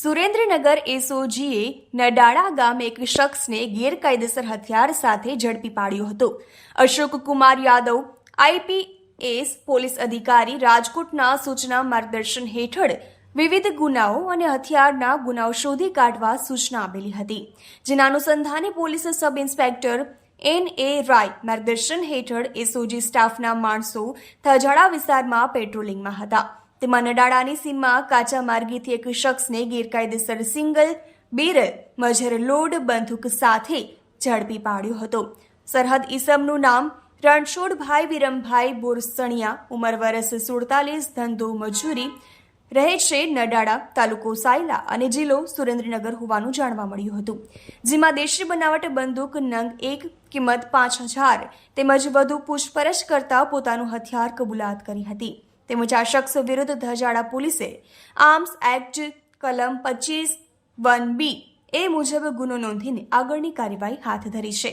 સુરેન્દ્રનગર એસઓજીએ નડાળા ગામે એક શખ્સને ગેરકાયદેસર હથિયાર સાથે ઝડપી પાડ્યો હતો. અશોક કુમાર યાદવ, આઈપીએસ પોલીસ અધિકારી, રાજકોટના સૂચના માર્ગદર્શન હેઠળ વિવિધ ગુનાઓ અને હથિયારના ગુનાઓ શોધી કાઢવા સૂચના આપેલી હતી. જેના અનુસંધાને police sub inspector N A Rai માર્ગદર્શન હેઠળ એસઓજી સ્ટાફના માણસો થજાડા વિસ્તારમાં પેટ્રોલિંગમાં હતા. તેમાં નડાળાની સીમમાં કાચા માર્ગીથી એક શખ્સને ગેરકાયદેસર સિંગલ, બેરલ, મજર લોડ બંદૂક સાથે ઝડપી પાડ્યો હતો. સરહદ ઈસમનું નામ રણછોડભાઈ વિરમભાઈ બોરસણિયા, ઉંમર વર્ષ સુડતાલીસ, ધંધો મજૂરી, રહે છે નડાળા તાલુકો સાયલા અને જિલ્લો સુરેન્દ્રનગર હોવાનું જાણવા મળ્યું હતું. જેમાં દેશી બનાવટ બંદૂક નંગ એક, કિંમત પાંચ હજાર તેમજ વધુ પૂછપરછ કરતા પોતાનું હથિયાર કબૂલાત કરી હતી. તેમજ આ શખ્સ વિરુદ્ધ ધજાડા પોલીસે આર્મ્સ એક્ટ, કલમ પચીસ વન બી એ મુજબ ગુનો નોંધીને આગળની કાર્યવાહી હાથ ધરી છે.